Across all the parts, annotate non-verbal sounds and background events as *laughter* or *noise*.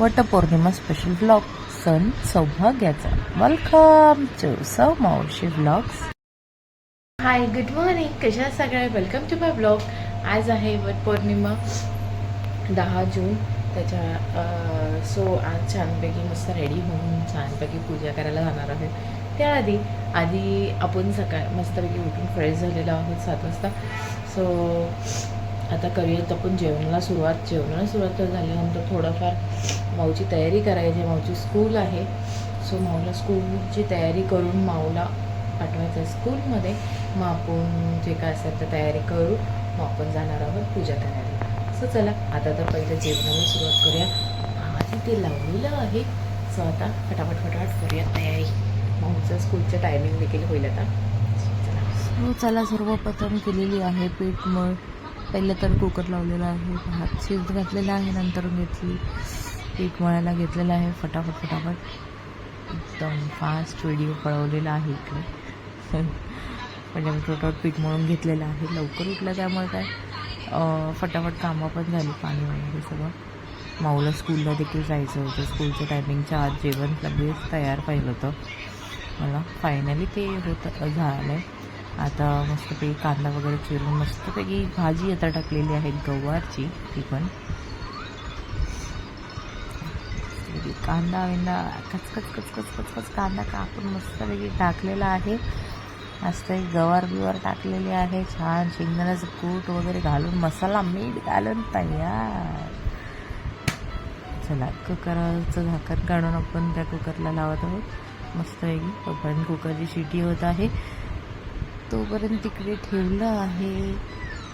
Vat Purnima special blog सण सौभाग्याचा. Welcome to सौ मावशी ब्लॉग्स हाय गुड मॉर्निंग कशा सगळ्या वेलकम टू माय ब्लॉग आज आहे वट पौर्णिमा दहा जून. त्याच्या सो आज छानपैकी मस्त रेडी होऊन छानपैकी पूजा करायला जाणार आहे त्याआधी आधी आपण सकाळ मस्तपैकी उठून फ्रेश झालेलो आहोत सात वाजता. सो आता करूयात आपण जेवणाला सुरुवात. जेवणाला सुरुवात तर झाल्यानंतर थोडंफार माऊची तयारी करायची. माऊची स्कूल आहे. सो माऊला स्कूलची तयारी करून माऊला पाठवायचं आहे स्कूलमध्ये मग आपण जे काय असेल तर तयारी करू मग आपण जाणार आहोत पूजा करायला. सो चला आता तर पहिलं जेवणाला सुरुवात करूया. आधी ते लावलेलं आहे. सो आता फटाफट फटाफट करूया तयारी. माऊचं स्कूलचं टायमिंग देखील होईल आता. चला. चला सर्वप्रथम केलेली आहे पीठ मळ. पहिलं तर कुकर लावलेला आहे भात शिजत घातलेला आहे नंतर घेतली पीठ मळायला घेतलेलं आहे फटाफट फटाफट. एकदम फास्ट व्हिडिओ पळवलेला आहे इकडे. म्हणजे मी फटाफट पीठ मळून घेतलेलं आहे. लवकर उठलं त्यामुळे काय? फटाफट कामं पण झाली पाणी वगैरे सगळं. माऊला स्कूलला देखील जायचं होतं. स्कूलच्या टायमिंगच्या आत जेवण लगेच तयार पाहिलं होतं. मला फायनली ते होतं झालं आहे आता मस्तपैकी कांदा वगैरे चिरून मस्तपैकी भाजी आता टाकलेली आहे गवारची ती पण. कांदा विंदा कचकच कचकच कचकच कांदा कापून मस्तपैकी टाकलेला आहे. मस्त गवार बिवार टाकलेली आहे. छान शेंगदाण्याचं कूट वगैरे घालून मसाला मीठ घालून तयार. चला कुकरचं झाकण काढून आपण त्या कुकरला लावत आहोत. मस्तपैकी तोपर्यंत कुकरची शिटी होत आहे. तोपर्यंत तिकडे ठेवलं आहे.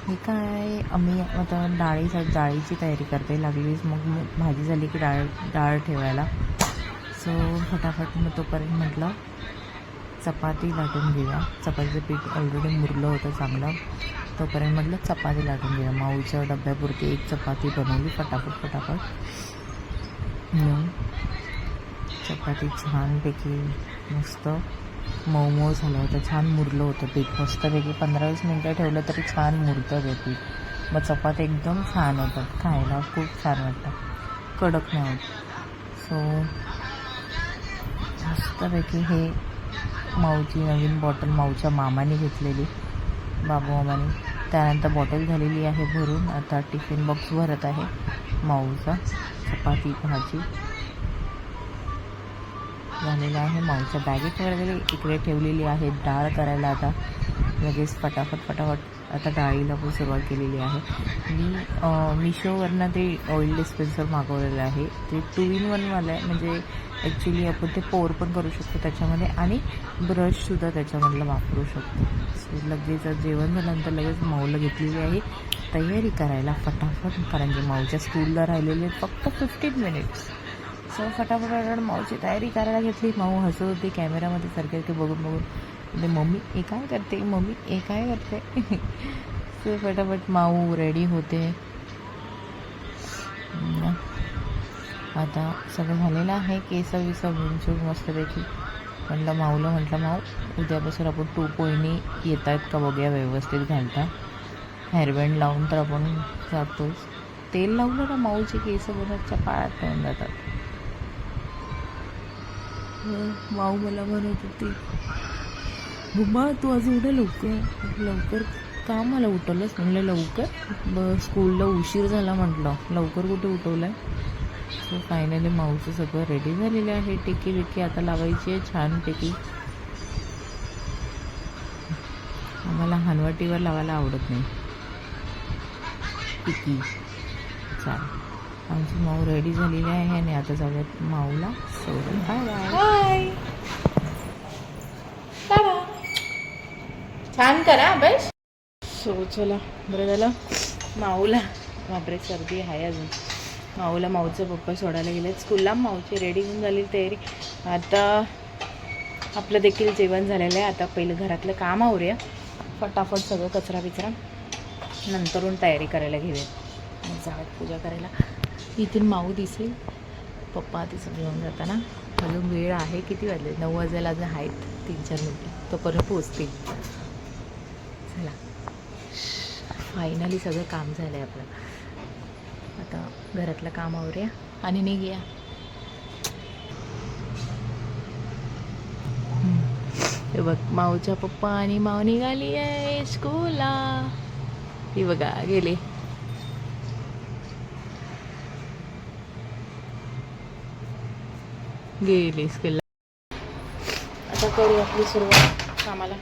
हे काय? आम्ही आता डाळीसाठी डाळीची तयारी करते. लागलीच मग मग भाजी झाली की डाळ डाळ ठेवायला. सो फटाफट मग तोपर्यंत म्हटलं चपाती लाटून घेऊया. चपातीचं पीठ ऑलरेडी मुरलं होतं चांगलं. तोपर्यंत म्हटलं चपाती लाटून घेऊया. माऊच्या डब्यापुरती एक चपाती बनवली. फटाफट फटाफट. चपाती छानपैकी मस्त मऊ मऊ झालं होतं छान मुरलं होतं पीठ. मस्तपैकी पंधरा वीस मिनटं ठेवलं तरी छान मुरतं ते पीठ. मग चपाती एकदम छान होतात. खायला खूप छान वाटतं. कडक नाही होत. सो मस्तपैकी हे माऊची नवीन बॉटल माऊच्या मामाने घेतलेली. बाबू मामाने. त्यानंतर बॉटल झालेली आहे भरून. आता टिफिन बॉक्स भरत आहे. माऊचा. चपाती भाजी. झालेला आहे. माऊच्या बॅगेत वगैरे इकडे ठेवलेली आहे. डाळ करायला आता लगेच फटाफट फटाफट आता डाळीला पण सुरुवात केलेली आहे. मी मिशोवरनं ते ऑइल डिस्पेन्सर मागवलेलं आहे. ते टू इन वनवालं आहे. म्हणजे ॲक्च्युली आपण ते पोर पण करू शकतो त्याच्यामध्ये आणि ब्रशसुद्धा त्याच्यामधलं वापरू शकतो. सो लगेच जेवण झाल्यानंतर लगेच माऊला घेतलेली आहे. तयारी करायला फटाफट. कारण की माऊच्या स्कूलला राहिलेले फक्त फिफ्टीन मिनिट्स सो फटाफट माऊची तयारी करायला घेतली. माऊ हसत होती कॅमेरामध्ये सारखे सारखे बघून बघून. म्हणजे मम्मी ए काय करते? मम्मी ए काय करते? *laughs* सो फटाफट माऊ रेडी होते. आता सगळं झालेलं आहे केस विस मस्त मस्तपैकी. म्हटलं माऊला म्हटलं माऊ उद्यापासून आपण टू पोईनी येत आहेत का बघूया व्यवस्थित घालता. हेअरबँड लावून तर आपण जातोच. तेल लावलं ना माऊचे केस बनतच्या पायात होऊन जातात. माऊ मला म्हणत होती. बुबा तू आज उठे लवकर. लवकर का? मला उठवलंस म्हणलं लवकर. ब स्कूलला उशीर झाला म्हटलं. लवकर कुठे उठवलं आहे सो फायनली माऊचं सगळं रेडी झालेलं आहे. टिकी बिकी आता लावायची आहे छान टेकी आम्हाला हनवटीवर लावायला आवडत नाही. टिकी. चालेल आमची माऊ रेडी झालेली आहे आणि आता जाऊयात माऊला सोडून. बाय बाय छान करा अभ्यास सो चला बरं झालं. माऊला बापरे सर्दी आहे अजून. माऊला माऊचं पप्पा सोडायला गेलेत स्कूलला माऊची रेडी होऊन झाली तयारी. आता आपलं देखील जेवण झालेलं आहे. आता पहिलं घरातलं काम आवरूया. फटाफट सगळं कचरा बिचरा नंतरून तयारी करायला घेऊया. जाऊयात पूजा करायला. इथून माऊ दिसेल. पप्पा तिचं घेऊन जाताना. अजून वेळ आहे किती वाजले? नऊ वाजायला अजून आहेत तीन चार मिनटं. तोपर्यंत पोचतील. चला. फायनली सगळं काम झालं आहे आपलं. आता घरातलं काम आवरूया आणि निघूया. हे बघ माऊच्या पप्पा आणि माऊ निघाली आहे स्कूलला ही बघा गेले. गेली स्कूलला आता करू आपली सुरुवात कामाला.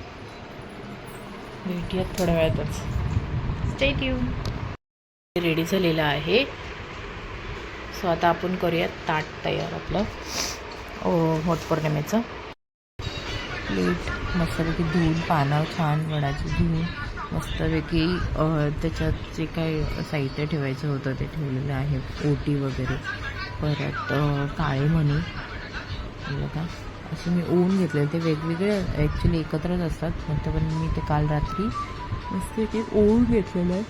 भेटूयात थोड्या वेळातच. स्टेट यू रेडी झालेलं आहे. सो आता आपण करूयात ताट तयार आपलं. वट पौर्णिमेचं. प्लेट मस्तपैकी धुवून पानावर छान वडाची धुवून मस्तपैकी त्याच्यात जे काही साहित्य ठेवायचं होतं ते ठेवलेलं आहे. ओटी वगैरे. परत काळे मणी हे बघा. असे मी ओवून घेतले ते वेगवेगळे ॲक्च्युली एकत्रच असतात. नंतर पण मी ते काल रात्री मस्तपैकी ओवून घेतलेलं आहे.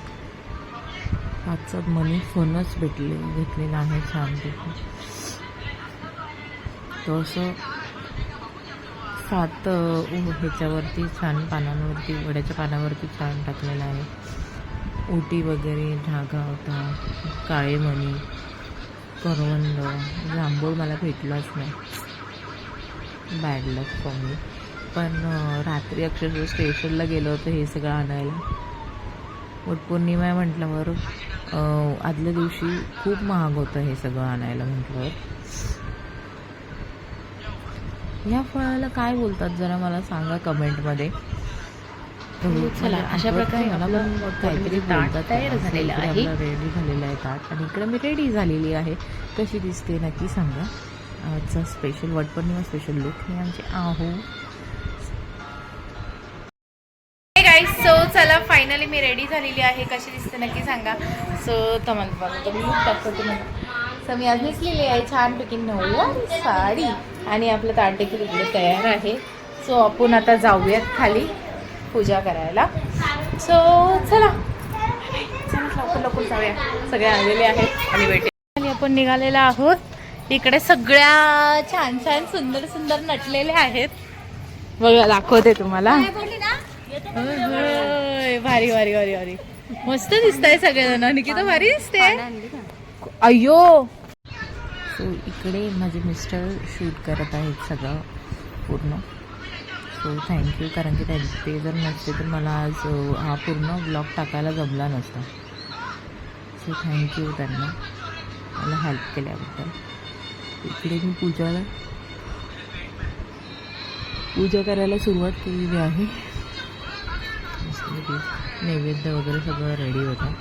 सात मनी फणस भेटले घेतलेला आहे छानपैकी तो असं सात ह्याच्यावरती छान पानांवरती वड्याच्या पानावरती छान टाकलेला आहे. ओटी वगैरे धागा होता काळे मणी करवंद जांभूळ मला भेटलाच नाही. बॅड लक फॉर मी पण रात्री अक्षरशः स्टेशनला गेलो होतो हे सगळं आणायला. वटपौर्णिमा आहे म्हटल्यावर आदल्या दिवशी खूप महाग होतं हे सगळं आणायला म्हटल्यावर. ह्या फळाला काय बोलतात जरा मला सांगा कमेंटमध्ये. चला, अशा प्रकारे मला काहीतरी तयार झालेलं आहे. रेडी झालेलं आहे ताट. आणि इकडं मी रेडी झालेली आहे. कशी दिसते नक्की सांगा. आजचा स्पेशल वटपौर्णिमा स्पेशल लुक मी आमचे आहो. सो चला फायनली मी रेडी झालेली आहे. कशी दिसते नक्की सांगा. सो तमन बघा मी टाकतो तुम्हाला. सो मी आज नेसलेली आहे छानपैकी नऊ साडी आणि आपलं ताटदेखील इकडे तयार आहे. सो आपण आता जाऊयात खाली पूजा करायला. सो चला. लवकर लवकर जाऊया. सगळे आलेले आहेत आणि भेटे आपण निघालेला आहोत. इकडे सगळ्या छान छान सुंदर सुंदर नटलेले आहेत. बघा दाखवते तुम्हाला. भारी भारी भारी भारी. मस्त दिसताय सगळेजण. निकिता भारी दिसते. अय्यो. सो इकडे माझे मिस्टर शूट करत आहेत सगळं पूर्ण. सो थँक्यू कारण की ते जर नसते तर मला आज हा पूर्ण ब्लॉग टाकायला जमला नसता. सो थँक्यू त्यांना. मला हेल्प केल्याबद्दल. इकडे मी पूजाला पूजा करायला सुरुवात केलेली आहे. नैवेद्य वगैरे सगळं रेडी होतं.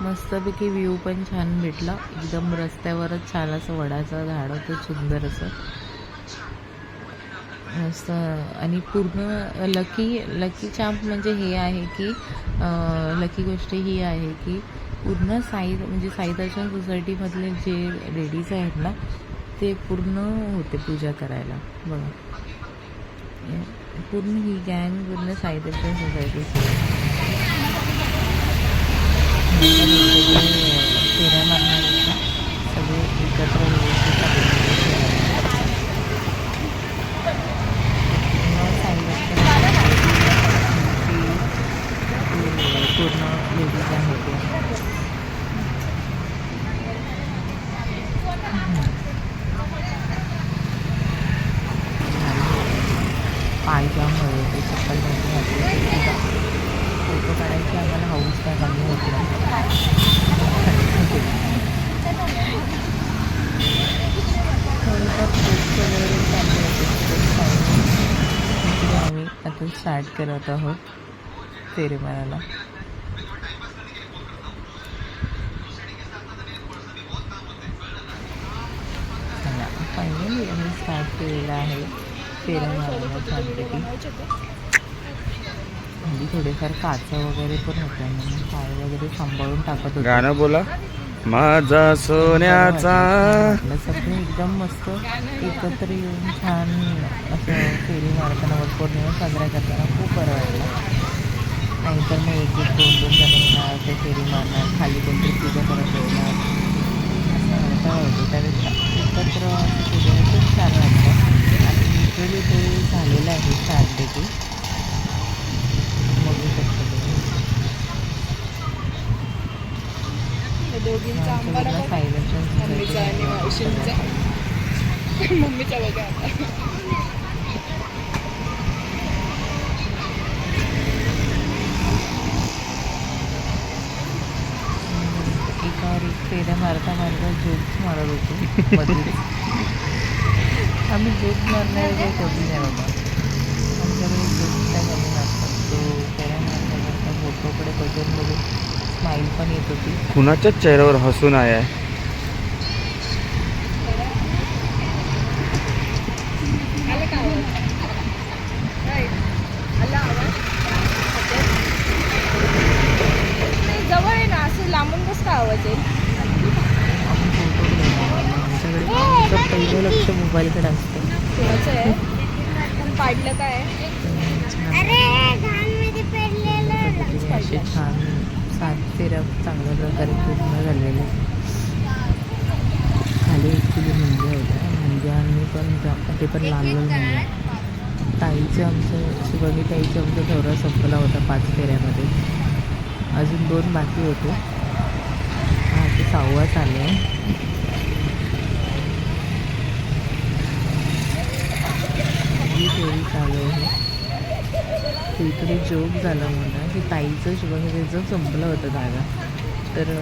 मस्तपैकी व्ह्यू पण छान भेटला. एकदम रस्त्यावरच छान असं वडाचं झाड होतं सुंदर असं. असं आणि पूर्ण लकी लकी चाम्प म्हणजे हे आहे की लकी गोष्ट ही आहे की पूर्ण साई म्हणजे साईदर्शन सोसायटीमधले जे लेडीज आहेत ना ते पूर्ण होते पूजा करायला. बघा. पूर्ण ही गँग पूर्ण साईदर्शन सोसायटीची फेऱ्या मारणार सगळे एकत्र व्यवस्थित आलेले पूर्ण साईदर्शन सोसायटीची पूर्ण लेडीज आहे ते पायजाम ते चप्पल नव्हती घातली तरी सुद्धा फोटो काढायची आम्हाला हाऊस काय कमी होत थोडंफार पोस्ट वगैरे चालू होते इकडे आम्ही आता स्टार्ट करत आहोत फेरी फायनली आम्ही स्टार्ट केलेला आहे फेऱ्या मारायला छानपैकी थोडेफार काचं वगैरे पण होत्या म्हणून पाय वगैरे सांभाळून टाकत होतो गाणं बोला. माझा सोन्याचा. सगळे एकदम मस्त एकत्र येऊन छान असं फेरी मारताना वट पौर्णिमा साजरा करताना खूप बरं वाटलं. नाहीतर मग एक एक दोन दोन जण येणार ते फेरी मारणार खाली कोणतरी पूजा करत येणार असं होता. होतं त्यावेळेस एकत्र असं खूप छान वाटतं आणि लिटरली ते झालेलं आहे छानपैकी दोघींचा आम्हाला बघा मम्मीचा आणि मावशींचा. *laughs* मम्मीचा बघा आता. एकावर एक फेऱ्या मारता मारता जोक्स मारत होतो. आम्ही जोक मारणारे काही कमी नाही बाबा. आमच्याकडे जोक्स काय कमी नसतात तो फेऱ्या मारता मारता फोटोकडे बघून बघून स्माईल पण येत होती. कुणाच्याच चेहऱ्यावर हसून आहे. आलं का आवाज काय आला आवाज नाही जवळ आहे ना असं लांबून कसं काय आवाज पहिलं लक्ष मोबाईलकडे असतं कोणाचं आहे पण पाडलं काय असे छान पाच फेऱ्या चांगल्या प्रकारे पूर्ण झालेले. खाली ॲक्च्युली मुंग्या होत्या मुंग्यांनी पण ते पण लाल लाल मुंग्या ताईचं आमचं शिवानी ताईचं आमचा दौरा संपला होता पाच फेऱ्यामध्ये. अजून दोन बाकी होते. हा ते सहावा चालू आहे. ही फेरी चालू आहे. तर इकडे जोक झाला मला की ताईचं शुभंगीचं संपलं होतं धागा तर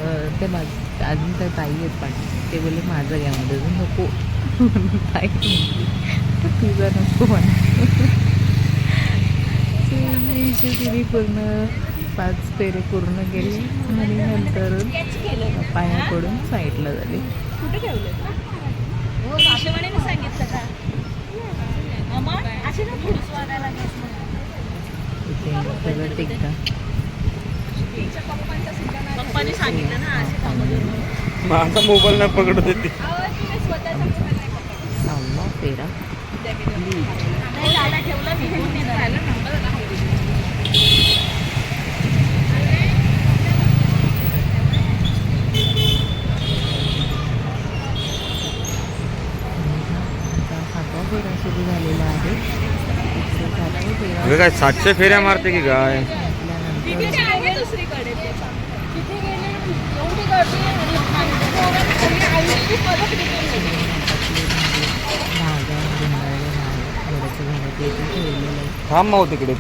ते माझ अजून त्या ताई आहेत पाठी ते बोलले माझं घ्या मध्ये अजून नको. ताई तुझा नको म्हणा. तिने पूर्ण पाच फेरे पूर्ण केले आणि नंतर पाया पडून साईडला झाले. कुठे ठेवलं? सांगितलं का? इथे दगड टेकता पप्पाने सांगितलं ना असे माझा मोबाईल नाही पकडत होती सहावा फेरा. ठेवलं सुरू झालेला आहे. अगं काय सातशे फेऱ्या मारते की काय? संपल्यानंतर आहे दुसरीकडे त्याचा तिथे गेले एवढी गर्दी आहे आणि आईची परत रिटर्न गेली. धागा गुंडाळले नाही वडाचं झाड ते इथे ठेवलेलं आहे थांब माऊ तिकडे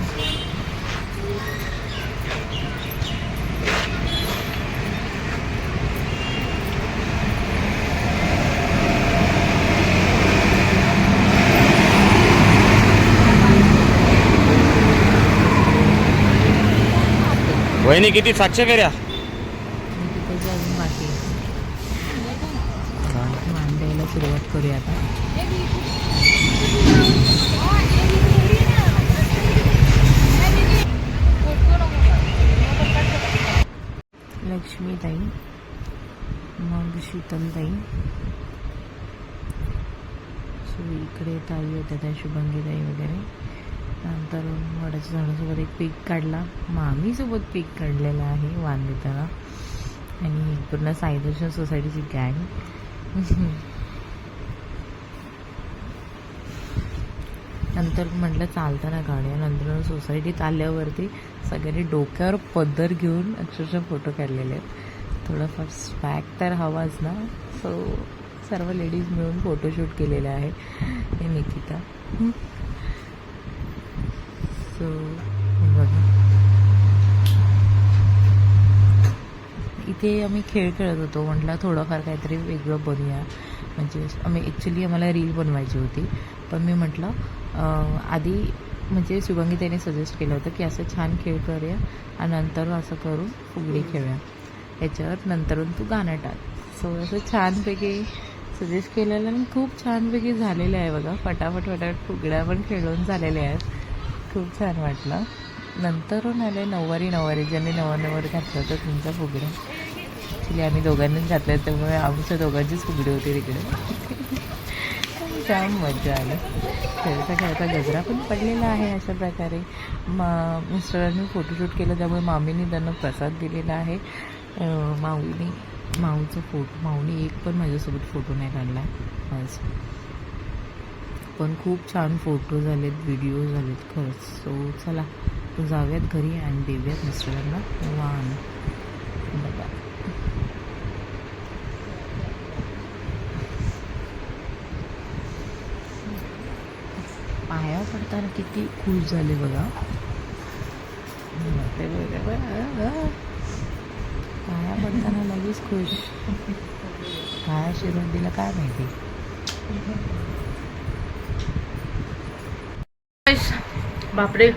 वहिनी किती सातशे फेऱ्या आणि तिथे जे अजून बाकी आहे मांडायला सुरुवात करूया आता लक्ष्मीताई मग शीतलताई सो इकडे ताई होत्या त्या शुभंगीताई वगैरे नंतर वडाच्या झाडासोबत एक पीक काढला. मामीसोबत पीक काढलेला आहे वान देताना आणि पूर्ण साईदर्शन सोसायटीची गँग नंतर म्हटलं चालताना गाड्या नंतर सोसायटीत आल्यावरती सगळ्यांनी डोक्यावर पदर घेऊन अक्षरशः फोटो काढलेले आहेत. थोडंफार स्वॅग तर हवाच ना. सो सर्व लेडीज मिळून फोटोशूट केलेलं आहे. हे निकिता. बघा इथे आम्ही खेळ खेळत होतो. म्हटलं थोडंफार काहीतरी वेगळं बनूया म्हणजे आम्ही ॲक्च्युली आम्हाला रील बनवायची होती. पण मी म्हटलं आधी म्हणजे शुभंगी त्याने सजेस्ट केलं होतं की असं छान खेळ करूया आणि नंतर असं करून फुगडी खेळूया. याच्यावर नंतरून तू गाणं टाक. सो असं छानपैकी सजेस्ट केलेलं आणि खूप छानपैकी झालेलं आहे बघा. फटाफट फटाफट फुगड्या पण खेळून झालेल्या आहेत. खूप छान वाटलं. नंतरून आले नऊवारी नऊवारी. ज्यांनी नवा नवर घातलं होतं तुमचा फुगड्या ॲक्च्युली आम्ही दोघांनीच घातल्या त्यामुळे आमच्या दोघांचीच फुगडी होती तिकडे. *laughs* छान मजा आली. खेळता खेळता गजरा पण पडलेला आहे अशा प्रकारे. मा मिस्टरांनी फोटोशूट केलं त्यामुळे मामीने त्यांना प्रसाद दिलेला आहे. माऊनी माऊचा फोटो माऊनी एक पण माझ्यासोबत फोटो नाही काढला. असं पण खूप छान फोटो झालेत व्हिडिओ झालेत खरंच. सो चला जाऊयात घरी आणि देऊयात मिस्टरांना. वाहन बघा पाया पडताना किती खुश झाले बघा. पाया पडताना लगेच खुश. पाया शिरून दिला काय माहिती? बापरे.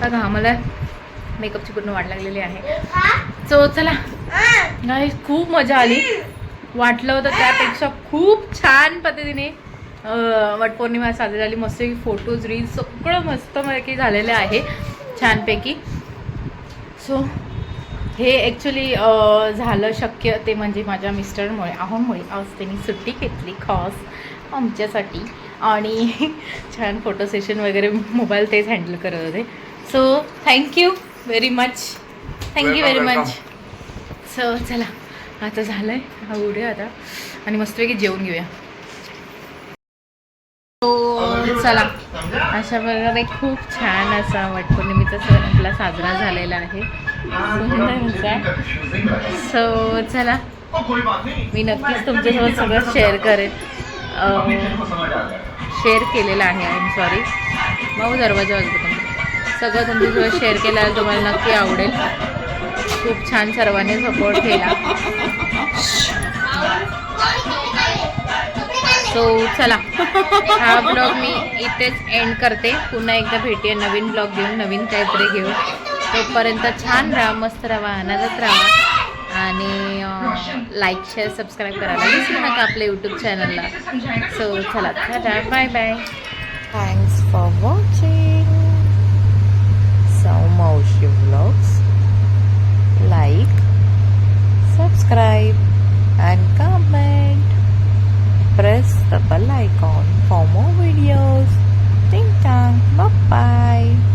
बघा आम्हाला मेकअपची पूर्ण वाट लागलेली आहे. सो चला. नाही खूप मजा आली. वाटलं होतं त्यापेक्षा खूप छान पद्धतीने वटपौर्णिमा साजरी झाली. मस्त फोटोज रील्स सगळं मस्त पैकी झालेलं आहे. छानपैकी. सो हे ॲक्च्युली झालं शक्य ते म्हणजे माझ्या मिस्टरमुळे आहोमुळे आज त्यांनी सुट्टी घेतली खास आमच्यासाठी. आणि छान फोटो सेशन वगैरे मोबाईल तेच हँडल करत होते. So thank you very much thank you very much so चला आता झालं आहे हा उडे आता. आणि मस्तपैकी जेवून घेऊया. सो चला. अशा प्रकारे खूप छान असा वटपौर्णिमेचा सण आपला साजरा झालेला आहे. सो चला. मी नक्कीच तुमच्यासोबत सगळं शेअर करेन. शेअर केलेला आहे आय एम सॉरी भाऊ दरवाजा वाजतो तुम्ही. सगळं तुमच्यासोबत शेअर केलं आहे तुम्हाला नक्की आवडेल. खूप छान सर्वांनी सपोर्ट केला. सो चला. हा ब्लॉग मी इथेच एंड करते. पुन्हा एकदा भेटूया नवीन ब्लॉग घेऊन नवीन काहीतरी घेऊन. तोपर्यंत छान राहा मस्त राहा आनंदात राहा. आणि लाईक शेअर सबस्क्राईब करायला विसरू नका आपल्या यूट्यूब चॅनलला सो चला tata bye bye thanks for watching सौ मावशी vlogs like subscribe and comment press the bell icon for more videos. Ting tang, bye bye.